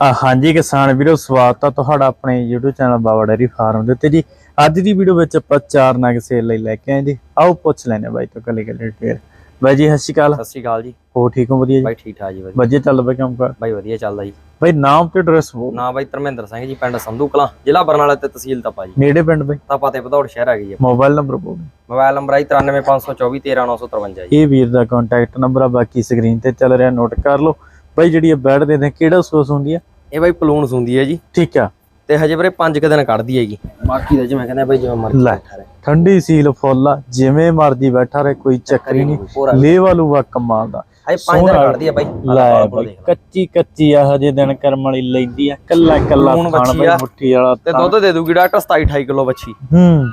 ਹਾਂਜੀ ਕਿਸਾਨ ਵੀਰੋ ਸਵਾਗਤ ਆ ਤੁਹਾਡਾ ਆਪਣੇ YouTube channel Baba dairy farm ਦੇ ਉੱਤੇ ਜੀ। ਅੱਜ ਦੀ ਵੀਡੀਓ ਵਿੱਚ ਆਪਾਂ ਚਾਰ ਨਗ ਸੇਲ ਲਈ ਲੈ ਕੇ ਆਏ ਜੀ। ਆਓ ਪੁੱਛ ਲੈਨੇ ਬਾਈ ਤੋਂ ਕੱਲੇ ਕੱਲੇ ਡਿਟੇਲ ਬਾਈ ਜੀ ਸਤਿ ਸ਼੍ਰੀ ਅਕਾਲ। ਸਤਿ ਸ਼੍ਰੀ ਅਕਾਲ ਜੀ। ਹੋ ਠੀਕ ਹੋ? ਵਧੀਆ ਜੀ? ਬਾਈ ਠੀਕ ਠਾਕ ਜੀ ਵਧੀਆ। ਵਧੀਆ ਚੱਲ ਬਈ ਕੰਮ ਕਰ? ਬਾਈ ਵਧੀਆ ਚੱਲਦਾ ਜੀ। ਬਾਈ ਨਾਮ ਤੇ ਐਡਰੈਸ ਬੋਲ। ਨਾ ਬਾਈ ਧਰਮਿੰਦਰ ਸਿੰਘ ਜੀ ਪਿੰਡ ਸੰਧੂ ਕਲਾਂ ਜ਼ਿਲ੍ਹਾ ਬਰਨਾਲਾ ਤੇ ਤਹਿਸੀਲ ਤਪਾ ਜੀ। ਨੇੜੇ ਪਿੰਡ ਬਾਈ? ਤਪਾ ਤੇ ਭਦੌੜ ਸ਼ਹਿਰ ਆ ਗਈ ਜੀ ਮੋਬਾਈਲ ਨੰਬਰ ਬੋਲ ਮੋਬਾਈਲ ਨੰਬਰ ਹੈ 9354213953 ਜੀ। ਇਹ ਵੀਰ ਦਾ ਕੰਟੈਕਟ ਨੰਬਰ ਆ ਬਾਕੀ ਸਕਰੀਨ ਤੇ ਚੱਲ ਰਿਹਾ ਨੋਟ ਕਰ ਲਓ। ਬਾਈ ਜਿਹੜੀ ਇਹ ਬੈਡ ਦੇ ਨੇ ਕਿਹੜਾ ਸੋਸ ਹੁੰਦੀ ਆ? ਇਹ ਬਾਈ ਪਲੂਨਸ ਹੁੰਦੀ ਹੈ ਜੀ। ਠੀਕ ਆ। ਤੇ ਹਜੇ ਵੀਰੇ 5 ਕ ਦਿਨ ਕੱਢਦੀ ਹੈਗੀ। ਬਾਕੀ ਦਾ ਜਿਵੇਂ ਕਹਿੰਦੇ ਬਾਈ ਜਿਵੇਂ ਮਰਜ਼ੀ ਲੈ। ਬੈਠਾ ਰਹੇ। ਠੰਡੀ ਸੀਲ ਫੁੱਲ ਆ ਜਿਵੇਂ ਮਰਜ਼ੀ ਬੈਠਾ ਰਹੇ ਕੋਈ ਚੱਕਰ ਹੀ ਨਹੀਂ। ਲੇਵਾ ਲੂਵਾ ਕਮਾਲ ਦਾ। ਹਜੇ 5 ਦਿਨ ਕੱਢਦੀ ਹੈ ਬਾਈ। ਲੈ ਆਹ ਬਈ ਕੱਚੀ ਕੱਚੀ ਆ ਹਜੇ ਦਿਨ ਕਰਮ ਵਾਲੀ ਲੈਂਦੀ ਆ। ਕੱਲਾ ਕੱਲਾ ਖਾਣ ਬਈ ਆ। ਮੁੱਠੀ ਵਾਲਾ ਤੇ ਦੁੱਧ ਦੇ ਦੂਗੀ ਡਾਕਟਰ 27 28 ਕਿਲੋ ਬੱਚੀ। ਹੂੰ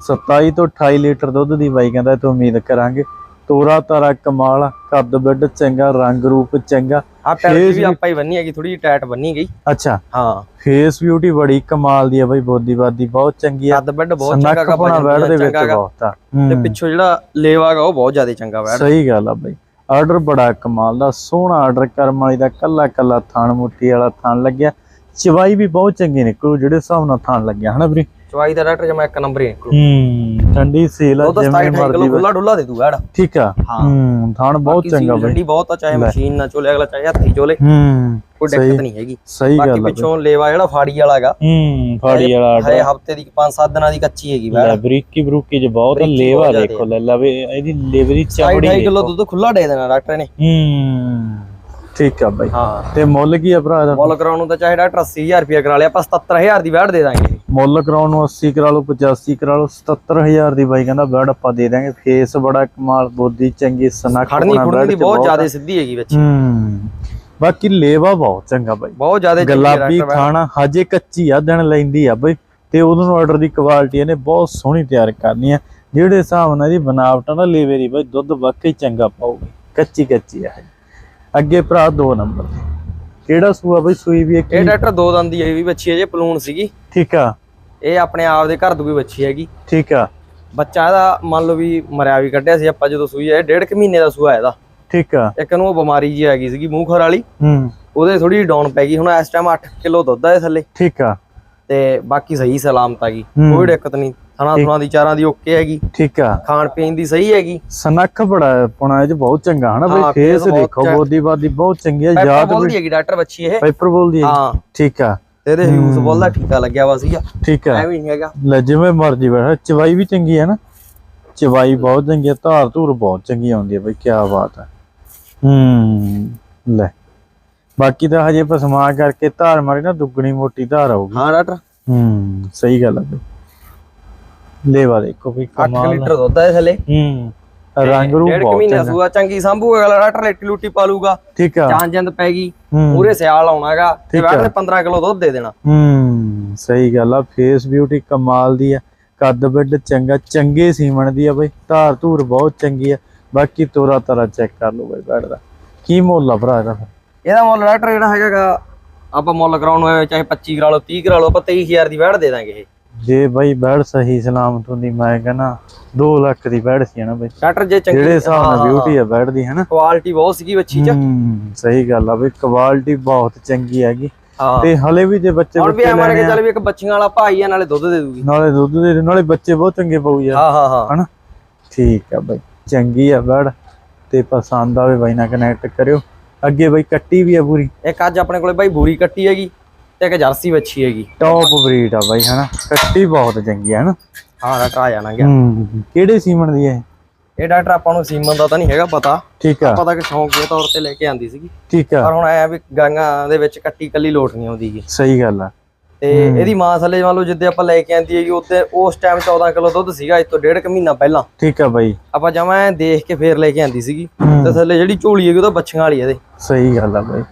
27 ਤੋਂ 28 ਲੀਟਰ ਦੁੱਧ ਦੀ ਬਾਈ ਕਹਿੰਦਾ ਤੇ ਉਮੀਦ ਕਰਾਂਗੇ। ਤੋਰਾ ਤਾਰਾ ਕਮਾਲ ਆ, ਕੱਦ ਬਿੱਡ ਚੰਗਾ ਰੰਗ ਰੂਪ ਚੰਗਾ। ਆ ਪੈਰ ਵੀ ਆਪਾਂ ਹੀ ਬੰਨੀ ਹੈਗੀ ਥੋੜੀ ਜਿਹੀ ਟਾਈਟ ਬੰਨੀ ਗਈ। ਅੱਛਾ। ਹਾਂ। ਫੇਸ ਬਿਊਟੀ ਬੜੀ ਕਮਾਲ ਦੀ ਆ ਬਈ ਬੋਦੀ ਬਾਦੀ ਬਹੁਤ ਚੰਗੀ ਆ। ਕੱਦ ਬੈੱਡ ਬਹੁਤ ਚੰਗਾ ਪੁਣਾ ਬੈੜ ਦੇ ਵਿੱਚ। ਬਹੁਤ ਆ। ਤੇ ਹੂੰ, ਪਿੱਛੋਂ ਜਿਹੜਾ ਲੇਵਾਗਾ ਉਹ ਬਹੁਤ ਜ਼ਿਆਦਾ ਚੰਗਾ ਬੈਡ ਸਹੀ ਗੱਲ ਆ ਬਈ। ਆਰਡਰ ਬੜਾ ਕਮਾਲ ਦਾ ਸੋਹਣਾ ਆਰਡਰ ਕਰਮ ਵਾਲੀ ਦਾ ਕੱਲਾ ਕੱਲਾ ਥਣ ਮੁੱਠੀ ਵਾਲਾ ਥਣ ਲੱਗਿਆ। ਚਵਾਈ ਵੀ ਬਹੁਤ ਚੰਗੀ ਨਿਕਲੂ ਜਿਹੜੇ ਹਿਸਾਬ ਨਾਲ ਥਣ ਲੱਗਿਆ ਹਨਾ ਵੀਰੇ? ਚਵਾਈ ਦਾ ਡਾਕਟਰ ਜਮਾ ਇੱਕ ਨੰਬਰ ਹੀ ਨਿਕਲੂ ਹੂੰ ਠੰਡੀ ਸੇਲ ਆ ਜਿਵੇਂ 27 ਕਿਲੋ ਮਰਦੀ ਖੁੱਲਾ ਡੁੱਲਾ ਦੇ ਦੂ ਬੈਡ ਠੀਕ ਆ ਹਾਂ। ਹੂੰ ਥਣ ਬਹੁਤ ਚੰਗਾ ਬਈ। ਠੰਡੀ ਬਹੁਤ ਆ ਚਾਹੇ ਮਸ਼ੀਨ ਨਾਲ ਚੋਲੇ ਅਗਲਾ ਚਾਹੇ ਹੱਥੀ ਚੋਲੇ। ਹੂੰ ਕੋਈ ਦਿੱਕਤ ਨਹੀਂ ਹੈਗੀ। ਸਹੀ ਬਾਕੀ ਗੱਲ ਬਈ। ਪਿੱਛੋਂ ਲੇਵਾ ਜਿਹੜਾ ਫਾੜੀ ਵਾਲਾ ਹੈਗਾ ਹੂੰ ਫਾੜੀ ਵਾਲਾ ਹਰੇ ਹਫ਼ਤੇ ਦੀ 5-7 ਦਿਨਾਂ ਦੀ ਕੱਚੀ ਹੈਗੀ ਲੈ ਬਰੀਕੀ ਬਰੂਕੀ ਚ ਬਹੁਤ ਲੇਵਾ ਦੇਖੋ ਲੈ ਲਵੇ ਇਹਦੀ ਲੇਵਰੀ ਚਮੜੀ 2.5 ਕਿਲੋ ਦੁੱਧ ਖੁੱਲਾ ਦੇ ਦੇਣਾ ਡਾਕਟਰ ਨੇ। ਹੂੰ। ਠੀਕ ਆ ਬਾਈ। ਹਾਂ। ਤੇ ਮੁੱਲ ਕੀ ਆ ਭਰਾ ਦਾ ਮੁੱਲ ਕਰਾਉਣ ਨੂੰ ਤਾਂ ਚਾਹੇ ਡਾਕਟਰ 80000 ਰੁਪਏ ਕਰਾ ਲਿਆ ਆਪਾਂ 77000 ਦੀ ਬੈਡ ਦੇ ਦਾਂਗੇ। ਮੁੱਲ ਕਰਾਉਣ ਨੂੰ 80 ਕਰਾ ਲਓ 85 ਕਰਾ ਲਓ 77000 ਦੀ ਬਾਈ ਕਹਿੰਦਾ ਬੈਡ ਆਪਾਂ ਦੇ ਦਾਂਗੇ। ਫੇਸ ਬੜਾ ਕਮਾਲ ਬੋਦੀ ਚੰਗੀ ਸਨੱਖ ਖੜਨੀ ਖੁੜਨੀ ਦੀ ਬਹੁਤ। ਜ਼ਿਆਦਾ ਸਿੱਧੀ ਹੈਗੀ ਵਿੱਚ। ਹੂੰ। ਬਾਕੀ ਲੇਵਾ ਬਹੁਤ ਚੰਗਾ ਬਾਈ। ਬਹੁਤ ਜ਼ਿਆਦਾ ਗੁਲਾਬੀ ਖਾਣਾ ਹਜੇ ਕੱਚੀ ਆ ਦਿਨ ਲੈਂਦੀ ਆ ਬਈ। ਤੇ ਉਹਨਾਂ ਨੂੰ ਆਰਡਰ ਦੀ ਕੁਆਲਿਟੀ ਇਹਨੇ ਬਹੁਤ ਸੋਹਣੀ ਤਿਆਰ ਕਰਨੀ ਆ। ਜਿਹੜੇ ਹਿਸਾਬ ਨਾਲ ਇਹਦੀ ਬਨਾਵਟ ਨਾ ਲੇਵੇ ਦੀ ਬਈ ਦੁੱਧ ਵਾਕਈ ਚੰਗਾ ਪਾਊਗੀ। ਕੱਚੀ ਕੱਚੀ ਆ ਹਜੇ। ਅੱਗੇ ਭਰਾ ਦੋ ਨੰਬਰ। ਕਿਹੜਾ ਸੂਆ ਬਈ? ਸੂਈ ਵੀ ਇੱਕ ਇਹ ਡਾਕਟਰ ਦੋ ਦੰਦ ਦੀ ਇਹ ਵੀ ਬੱਚੀ ਹੈ ਜੇ ਪਲੂਨ ਸੀਗੀ। ਠੀਕ ਆ। ਇਹ ਆਪਣੇ ਆਪ ਦੇ ਘਰ ਵੀ ਬੱਚੀ ਹੈਗੀ। ਠੀਕ ਆ। ਬੱਚਾ ਇਹਦਾ ਮੰਨ ਲਓ ਵੀ ਮਰਿਆ ਵੀ ਕੱਢਿਆ ਸੀ ਆਪਾਂ ਜਦੋਂ ਸੂਈ ਹੈ ਡੇਢ ਕੁ ਮਹੀਨੇ ਦਾ ਸੂਆ ਇਹਦਾ। ਠੀਕ ਆ। ਇੱਕ ਨੂੰ ਉਹ ਬਿਮਾਰੀ ਜੀ ਹੈਗੀ ਸੀਗੀ ਮੂੰਹ ਖਰ ਵਾਲੀ। ਹੂੰ। ਉਹਦੇ ਥੋੜੀ ਡਾਊਨ ਪੈ ਗਈ ਹੁਣ ਇਸ ਟਾਈਮ 8 ਕਿਲੋ ਦੁੱਧ ਆ ਇਹ ਥੱਲੇ। ਠੀਕ ਆ। ਤੇ ਬਾਕੀ ਸਹੀ ਸਲਾਮਤ ਹੈਗੀ ਹੂੰ। ਕੋਈ ਦਿੱਕਤ ਨਹੀਂ। ਥਣਾ ਥਣਾ ਦੀ ਚਾਰਾਂ ਦੀ ਓਕੇ ਹੈਗੀ। ਠੀਕ ਆ। ਖਾਣ ਪੀਣ ਦੀ ਸਹੀ ਹੈਗੀ। ਸਨੱਖ ਬੜਾ ਪੁਣਾ ਇਹ ਬਹੁਤ ਚੰਗਾ ਹਨਾ ਬਈ? ਹਾਂ, ਫੇਸ ਦੇਖੋ। ਬੋਦੀ ਬਾਦੀ ਬਹੁਤ ਚੰਗੀ ਆ ਪੈਪਰ ਯਾਦ ਬੋਲਦੀ ਹੈਗੀ ਡਾਕਟਰ ਬੱਚੀ ਇਹ। ਪੈਪਰ ਬੋਲਦੀ ਹੈ। ਹਾਂ। ਠੀਕ ਆ। ਇਹਦੇ ਹਿਊਸ ਬੋਲਦਾ ਠੀਕਾ ਲੱਗਿਆ ਵਾ ਸੀਗਾ। ਠੀਕ ਆ। ਐਵੇਂ ਨਹੀਂ ਹੈਗਾ। ਲੈ ਜਿਵੇਂ ਮਰਜ਼ੀ ਬੈਠਾ। ਚਵਾਈ ਵੀ ਚੰਗੀ ਹੈ ਨਾ? ਚਵਾਈ ਬਹੁਤ ਚੰਗੀ ਹੈ ਧਾਰ ਧੂਰ ਬਹੁਤ ਚੰਗੀ ਆਉਂਦੀ ਹੈ ਬਈ ਕੀ ਬਾਤ ਹੈ। ਹੂੰ ਲੈ। ਬਾਕੀ ਤਾਂ ਹਜੇ ਪਸਮਾ ਕਰਕੇ ਧਾਰ ਮਾਰੀ ਨਾ ਦੁੱਗਣੀ ਮੋਟੀ ਧਾਰ ਆਊਗੀ। ਹਾਂ ਡਾਕਟਰ। ਹੂੰ ਸਹੀ ਗੱਲ ਹੈ ਲੈਵਾ ਦੇਖੋ ਵੀ 8 ਕਮਾਲ ਲੀਟਰ ਦੁੱਧ ਇਹ ਥੱਲੇ। ਹੂੰ ਰੰਗ ਰੂਪ ਬਹੁਤ ਮਹੀਨੇ ਸੂਆ ਚੰਗੀ ਸੰਭੂਗਾ ਅਗਲਾ ਡਾਕਟਰ ਲੇਟੀ ਲੂਟੀ ਪਾ ਲੂਗਾ। ਠੀਕ ਆ। ਜਾਨ ਜੰਦ ਪੈ ਗਈ ਹੂੰ। ਪੂਰੇ ਸਿਆਲ ਆਉਣਾਗਾ ਤੇ ਬਾਅਦ। ਦੇ 15 ਕਿਲੋ ਦੁੱਧ ਦੇ ਦੇਣਾ। ਹੂੰ ਸਹੀ ਗੱਲ ਆ ਫੇਸ ਬਿਊਟੀ ਕਮਾਲ ਦੀ ਆ ਕੱਦ ਬਿੱਡ ਚੰਗਾ ਚੰਗੇ ਸੀਮਣ ਦੀ ਆ ਬਈ ਧਾਰ ਧੂਰ ਬਹੁਤ ਚੰਗੀ ਆ ਬਾਕੀ ਤੋਰਾ ਤਾਰਾ ਚੈੱਕ ਕਰ ਲਓ ਬਈ ਬੈਠ ਦਾ। ਕੀ ਮੁੱਲ ਆ ਭਰਾ ਇਹਦਾ? ਇਹਦਾ ਮੁੱਲ ਡਾਕਟਰ ਜਿਹੜਾ ਹੈਗਾਗਾ ਆਪਾਂ ਮੁੱਲ ਕਰਾਉਣ ਹੋਏ ਚਾਹੇ 25 ਕਰਾ ਲਓ 30 ਕਰਾ ਲਓ ਆਪਾਂ 23000 ਦੀ ਵੈੜ ਦੇ ਦਾਂਗੇ ਇਹ। ਜੇ ਬਈ ਬੈੜ ਸਹੀ ਸਲਾਮਤ ਹੁੰਦੀ ਮੈਂ ਕਹਿੰਦਾ 2 ਲੱਖ ਦੀ ਬੈੜ ਸੀ ਨਾ ਬਈ। ਡਾਕਟਰ ਜੇ ਚੰਗੀ ਜਿਹੜੇ ਹਿਸਾਬ ਨਾਲ ਬਿਊਟੀ ਆ ਬੈੜ ਦੀ ਹਨਾ? ਕੁਆਲਿਟੀ ਬਹੁਤ ਸੀਗੀ ਬੱਚੀ ਚ। ਸਹੀ ਗੱਲ ਆ ਬਈ ਕੁਆਲਿਟੀ ਬਹੁਤ ਚੰਗੀ ਹੈਗੀ। ਤੇ ਹਲੇ ਵੀ ਜੇ ਬੱਚੇ ਹੁਣ ਵੀ ਬੱਚੇ ਐ ਮਾਰ ਕੇ ਚੱਲ ਵੀ ਇੱਕ ਬੱਚੀਆਂ ਵਾਲਾ ਭਾਈ ਆ ਨਾਲੇ ਦੁੱਧ ਦੇ ਦੂਗੀ। ਨਾਲੇ ਦੁੱਧ ਦੇ ਨਾਲੇ ਬੱਚੇ ਬਹੁਤ ਚੰਗੇ ਪਾਉ ਯਾਰ। ਹਾਂ ਹਾਂ ਹਾਂ। ਹਨਾ? ਠੀਕ ਆ ਬਾਈ ਚੰਗੀ ਆ ਬੜ ਤੇ ਪਸੰਦ ਆਵੇ ਬਾਈ ਨਾਲ ਕਨੈਕਟ ਕਰਿਓ। ਅੱਗੇ ਬਾਈ ਕੱਟੀ ਵੀ ਆ ਪੂਰੀ। ਇੱਕ ਅੱਜ ਆਪਣੇ ਕੋਲੇ ਬਾਈ ਬੂਰੀ ਕੱਟੀ ਹੈਗੀ। ਤੇ ਇੱਕ ਜਰਸੀ ਬੱਚੀ ਹੈਗੀ। ਟੌਪ ਬਰੀਡ ਆ ਬਾਈ ਹਨਾ? ਕੱਟੀ ਬਹੁਤ ਚੰਗੀ ਆ ਹਨਾ? ਹਾਂ ਡਾਕਟਰ ਆ ਜਾਣਾ ਗਿਆ। ਕਿਹੜੇ ਸੀਮਨ ਦੀ ਹੈ ਇਹ ਡਾਕਟਰ ਆਪਾਂ ਨੂੰ ਸੀਮਨ ਦਾ ਤਾਂ ਨਹੀਂ ਹੈਗਾ ਪਤਾ। ਠੀਕ ਆ। ਪਤਾ ਕਿ ਸ਼ੌਂਕ ਦੇ ਤੌਰ ਤੇ ਲੈ ਕੇ ਆਂਦੀ ਸੀਗੀ। ਠੀਕ ਆ। ਪਰ ਹੁਣ ਐ ਵੀ ਗਾਂਗਾ ਦੇ ਵਿੱਚ ਕੱਟੀ ਕੱਲੀ ਲੋਟ ਨਹੀਂ ਆਉਂਦੀਗੀ ਸਹੀ ਗੱਲ ਆ। ਤੇ ਇਹਦੀ ਮਾਂ ਥੱਲੇ ਮੰਨ ਲਓ ਜਿੱਦੇ ਆਪਾਂ ਲੈ ਕੇ ਆਂਦੀ ਹੈਗੀ ਉੱਤੇ ਉਸ ਟਾਈਮ 14 ਕਿਲੋ ਦੁੱਧ ਸੀਗਾ ਇਸ ਤੋਂ ਡੇਢ ਕੁ ਮਹੀਨਾ ਪਹਿਲਾਂ। ਠੀਕ ਆ ਬਾਈ। ਆਪਾਂ ਜਮਾਂ ਦੇਖ ਕੇ ਫੇਰ ਲੈ ਕੇ ਆਂਦੀ ਸੀਗੀ। ਤੇ ਥੱਲੇ ਜਿਹੜੀ ਝੋਲੀ ਹੈਗੀ ਉਹ ਤਾਂ ਬੱਚੀਆਂ ਵਾਲੀ ਇਹਦੇ। ਸਹੀ ਗੱਲ ਆ ਬਾਈ।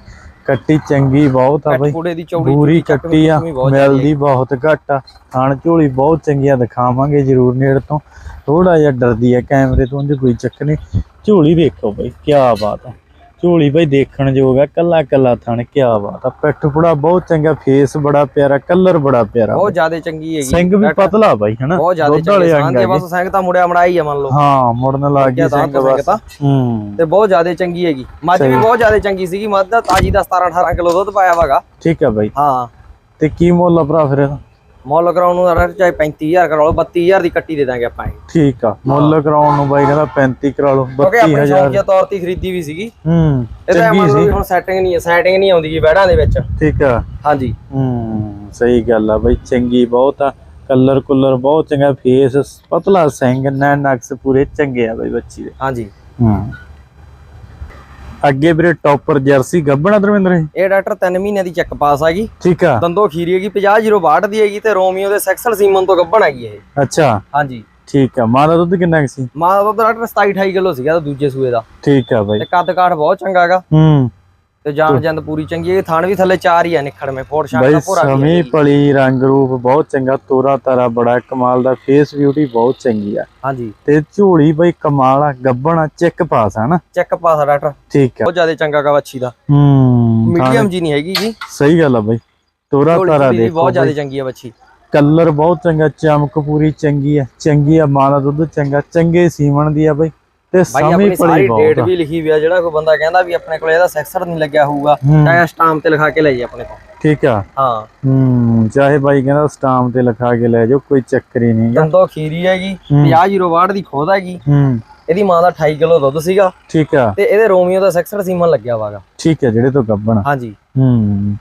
ਕੱਟੀ ਚੰਗੀ ਬਹੁਤ ਆ ਬਾਈ। ਕੁੜੇ ਦੀ ਚੌੜੀ ਪੂਰੀ ਚੁੱਕੀ ਕੱਟੀ ਆ ਮਿਲਦੀ ਬਹੁਤ ਘੱਟ ਆ। ਖਾਣ ਝੋਲੀ ਬਹੁਤ ਚੰਗੀਆਂ ਦਿਖਾਵਾਂਗੇ ਜਰੂਰ ਨੇੜ ਤੋਂ। ਥੋੜਾ ਜਿਹਾ ਡਰਦੀ ਆ ਕੈਮਰੇ ਤੋਂ ਉਂਝ ਕੋਈ ਚੱਕਰ ਨਹੀਂ। ਝੋਲੀ ਦੇਖੋ ਬਾਈ ਕੀ ਬਾਤ ਆ। ਝੋਲੀ ਬਈ ਦੇਖਣ ਯੋਗ ਆ ਕੱਲਾ ਕੱਲਾ ਥਣ ਕਿਆ ਬਾਤ ਆ। ਪਿੱਠ ਪੁੜਾ ਬਹੁਤ ਚੰਗਾ ਫੇਸ ਬੜਾ ਪਿਆਰਾ ਕਲਰ ਬੜਾ ਪਿਆਰਾ ਬਹੁਤ ਜ਼ਿਆਦਾ ਚੰਗੀ ਹੈਗੀ। ਸਿੰਘ ਵੀ ਪਤਲਾ ਬਾਈ ਹਨਾ? ਬਹੁਤ ਜ਼ਿਆਦਾ ਚੰਗੀ ਸਾਂਝੇ ਹੈਗੇ। ਬਸ ਸਿੰਘ ਤਾਂ ਮੁੜਿਆ ਮੜਾਈ ਆ ਮੰਨ ਲਓ। ਹਾਂ ਮੁੜਨ ਲੱਗ ਗਈ ਸਿੰਘ ਬਸ। ਹੂੰ। ਤੇ ਬਹੁਤ ਜ਼ਿਆਦਾ ਚੰਗੀ ਹੈਗੀ। ਮੱਝ ਵੀ ਬਹੁਤ ਜ਼ਿਆਦਾ ਚੰਗੀ ਸੀਗੀ। ਮੱਝ ਦਾ ਤਾਜੀ ਦਾ 17 18 ਕਿਲੋ ਦੁੱਧ ਪਾਇਆ ਵਾਗਾ। ਠੀਕ ਆ ਬਾਈ। ਹਾਂ। ਤੇ ਕੀ ਮੁੱਲ ਆ ਭਰਾ ਫਿਰ ਇਹਦਾ? ਮੁੱਲ ਕਰਾਉਣ ਨੂੰ ਰੇਟ ਚਾਹੇ 35000 ਕਰਾ ਲਓ 32000 ਦੀ ਕੱਟੀ ਦੇ ਦਾਂਗੇ ਆਪਾਂ ਇਹ। ਠੀਕ ਆ ਮੁੱਲ ਕਰਾਉਣ ਨੂੰ ਬਾਈ ਕਹਿੰਦਾ 35 ਕਰਾ ਲਓ ਕਿਉਂਕਿ ਆਪਣੀ 32000 ਸ਼ੌਕੀਆ ਤੌਰ ਤੇ ਖਰੀਦੀ ਵੀ ਸੀਗੀ। ਹੂੰ ਇਹਦਾ ਵੀ ਹੁਣ ਸੈਟਿੰਗ ਨਹੀਂ ਹੈ ਸੈਟਿੰਗ ਨਹੀਂ ਆਉਂਦੀ ਗੀ ਬੈੜਾਂ ਦੇ ਵਿੱਚ। ਠੀਕ ਆ। ਹਾਂਜੀ। ਹੂੰ ਸਹੀ ਗੱਲ ਆ ਬਾਈ ਚੰਗੀ ਬਹੁਤ ਆ। ਕਲਰ ਕੁਲਰ ਬਹੁਤ ਚੰਗਾ ਫੇਸ ਪਤਲਾ ਸਿੰਘ ਨੈਣ ਨਕਸ ਪੂਰੇ ਚੰਗੇ ਆ ਬਾਈ ਬੱਚੀ ਦੇ। ਹਾਂਜੀ। ਹੂੰ। ਅੱਗੇ ਵੀਰੇ ਟੌਪਰ ਜਰਸੀ ਗੱਬਣਾ ਧਰਮਿੰਦਰ ਇਹ? ਡਾਕਟਰ 3 ਮਹੀਨਿਆਂ ਦੀ ਚੈੱਕ ਪਾਸ ਹੈਗੀ ਠੀਕ ਆ। ਦੰਦੋ ਖੀਰੀ ਹੈਗੀ 50 ਦੀ ਹੈਗੀ ਤੇ ਰੋਮੀਓ ਦੇ ਸੈਕਸਲ ਸੀਮਨ ਤੋਂ ਗੱਭਣ ਹੈਗੀ ਇਹ। ਅੱਛਾ। ਹਾਂਜੀ। ਠੀਕ ਆ। ਮਾਂ ਦਾ ਦੁੱਧ ਕਿੰਨਾ ਕੁ ਸੀ? ਮਾਂ ਦਾ ਦੁੱਧ ਡਾਕਟਰ 27 28 ਕਿਲੋ ਸੀਗਾ ਦੂਜੇ ਸੂਏ ਦਾ। ਠੀਕ ਆ ਬਾਈ। ਤੇ ਕੱਦ ਕਾਠ ਬਹੁਤ ਚੰਗਾ ਹੈਗਾ। ਹੂੰ। ਤੇ ਜਾਨ ਜੰਦ ਪੂਰੀ ਚੰਗੀ ਹੈ। ਥਣ ਵੀ ਥੱਲੇ ਚਾਰ ਹੀ ਆ ਨਿਖੜ ਮੇ ਫੋੜ ਬਾਈ ਦਾ ਪੂਰਾ ਸਮੀ ਪਲੀ ਰੰਗ ਰੂਪ ਬਹੁਤ ਚੰਗਾ ਤੋਰਾ ਤਾਰਾ ਬੜਾ ਕਮਾਲ ਦਾ ਫੇਸ ਬਿਊਟੀ ਬਹੁਤ ਚੰਗੀ ਆ। ਹਾਂਜੀ। ਤੇ ਝੋਲੀ ਬਈ ਕਮਾਲ ਆ ਗੱਬਣਾ ਚੈੱਕ ਪਾਸ ਆ ਨਾ। ਚੈੱਕ ਪਾਸ ਆ ਡਾਕਟਰ। ਠੀਕ ਆ। ਬਹੁਤ ਜ਼ਿਆਦਾ ਚੰਗਾ ਗਾ ਵੱਛੀ ਦਾ। ਹੂੰ ਮੀਡੀਅਮ ਜੀ ਨਹੀਂ ਹੈਗੀ ਜੀ। ਸਹੀ ਗੱਲ ਆ ਬਾਈ। ਤੋਰਾ ਤਾਰਾ ਦੇਖੋ ਬਹੁਤ ਜ਼ਿਆਦਾ ਚੰਗੀ ਆ ਵੱਛੀ। ਕਲਰ ਬਹੁਤ ਚੰਗਾ ਚਮਕ ਪੂਰੀ ਚੰਗੀ ਆ। ਚੰਗੀ ਆ ਮਾਂ ਦਾ ਦੁੱਧ ਚੰਗਾ ਚੰਗੇ ਸੀਮਣ ਦੀ ਆ ਬਈ। ਤੇ ਸਮੀ ਸਾਰੀ ਬਹੁਤ ਡੇਟ ਵੀ ਲਿਖੀ ਹੋਈ ਆ ਜਿਹੜਾ ਕੋਈ ਬੰਦਾ ਕਹਿੰਦਾ ਵੀ ਆਪਣੇ ਕੋਲ ਇਹਦਾ ਸੈਕਸਰ ਨਹੀਂ ਲੱਗਿਆ ਹੋਊਗਾ ਚਾਹੇ ਸਟਾਮ ਤੇ ਲਿਖਾ ਕੇ ਲੈ ਜੀ ਆਪਣੇ ਤੋਂ ਠੀਕ ਆ। ਹਾਂ। ਹੂੰ ਚਾਹੇ ਬਾਈ ਕਹਿੰਦਾ ਸਟਾਮ ਤੇ ਲਿਖਾ ਕੇ ਲੈ ਜਾਓ ਕੋਈ ਚੱਕਰ ਹੀ ਨਹੀਂਗਾ ਦੰਦੋ ਖੀਰੀ ਹੈਗੀ 50 ਦੀ ਖੋਦ ਹੈਗੀ। ਹੂੰ। ਇਹਦੀ ਮਾਂ ਦਾ 28 ਕਿਲੋ ਦੁੱਧ ਸੀਗਾ। ਠੀਕ ਆ। ਤੇ ਇਹਦੇ ਰੋਮੀਓ ਦਾ ਸੈਕਸਰ ਸੀਮਨ ਲੱਗਿਆ ਵਾਗਾ ਠੀਕ ਆ ਜਿਹੜੇ ਤੋਂ ਗੱਬਣ ਹਾਂਜੀ। ਹੂੰ।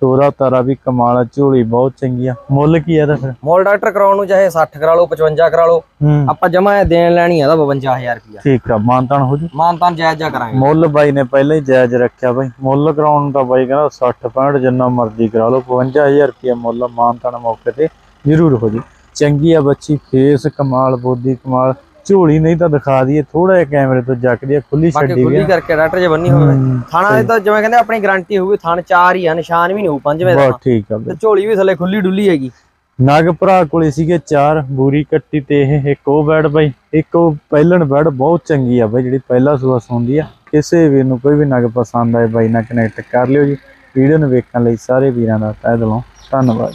ਤੋਰਾ ਤਾਰਾ ਵੀ ਕਮਾਲ ਆ ਝੋਲੀ ਬਹੁਤ ਚੰਗੀ ਆ। ਮੁੱਲ ਕੀ ਆ ਇਹਦਾ ਫਿਰ? ਮੋਲ ਡਾਕਟਰ ਕਰਾਉਣ ਨੂੰ ਚਾਹੇ 60 ਕਰਾ ਲਓ 55 ਕਰਾ ਲਓ ਹੂੰ। ਆਪਾਂ ਜਮਾ ਦੇਣ ਲੈਣੀ ਆ ਦਾ 52000 ਰੁਪਿਆ ਠੀਕ ਆ ਮਾਨਤਾਨ ਹੋ ਜੂ? ਮਾਨਤਾਨ ਜਾਇਜ਼ ਜਾ ਕਰਾਂਗੇ। ਮੁੱਲ ਬਾਈ ਨੇ ਪਹਿਲਾਂ ਹੀ ਜਾਇਜ਼ ਰੱਖਿਆ ਬਾਈ। ਮੁੱਲ ਕਰਾਉਣ ਤਾਂ ਬਾਈ ਕਹਿੰਦਾ 60 65 ਜਿੰਨਾ ਮਰਜ਼ੀ ਕਰਾ ਲਓ 55000 ਰੁਪਏ ਮੁੱਲ ਮਾਨਤਾਨ ਮੌਕੇ ਤੇ ਜ਼ਰੂਰ ਹੋ ਜੀ। ਚੰਗੀ ਆ ਬੱਚੀ ਫੇਸ ਕਮਾਲ ਬੋਦੀ ਕਮਾਲ। ਝੋਲੀ ਨਹੀਂ ਤਾਂ ਦਿਖਾ ਦਈਏ ਥੋੜਾ ਜਿਹਾ ਕੈਮਰੇ ਤੋਂ ਜੱਕਦੀ ਆ ਖੁੱਲੀ ਬਾਕੀ ਛੱਡੀ ਖੁੱਲੀ ਵੀ ਕਰਕੇ ਡਾਕਟਰ ਜੇ ਬੰਨੀ ਹੋਵੇ। ਥਾਣਾ ਇਹ ਤਾਂ ਜਿਵੇਂ ਕਹਿੰਦੇ ਆਪਣੀ ਗਾਰੰਟੀ ਹੋਊਗੀ ਥਣ ਚਾਰ ਹੀ ਆ ਨਿਸ਼ਾਨ ਵੀ ਨਹੀਂ ਹੋਊ ਪੰਜਵੇਂ ਦਾ। ਬਹੁਤ ਠੀਕ ਆ ਤੇ ਝੋਲੀ ਵੀ ਥੱਲੇ ਖੁੱਲੀ ਡੁੱਲੀ ਹੈਗੀ। ਨਗ ਭਰਾ ਕੋਲੇ ਸੀਗੇ ਚਾਰ ਬੂਰੀ ਕੱਟੀ ਤੇ ਇਹ ਇੱਕ ਉਹ ਬੈਡ ਬਾਈ ਇੱਕ ਉਹ ਪਹਿਲਣ ਬੈਡ ਬਹੁਤ ਚੰਗੀ ਆ ਬਾਈ ਜਿਹੜੀ ਪਹਿਲਾ ਸੂਆ ਸੌਂਦੀ ਆ। ਕਿਸੇ ਵੀਰ ਨੂੰ ਕੋਈ ਵੀ ਨਗ ਪਸੰਦ ਆਏ ਬਾਈ ਨਾਲ ਕਨੈਕਟ ਕਰ ਲਿਓ ਜੀ। ਵੀਡੀਓ ਨੂੰ ਵੇਖਣ ਲਈ ਸਾਰੇ ਵੀਰਾਂ ਦਾ ਤਹਿ ਦਿਲੋਂ ਧੰਨਵਾਦ।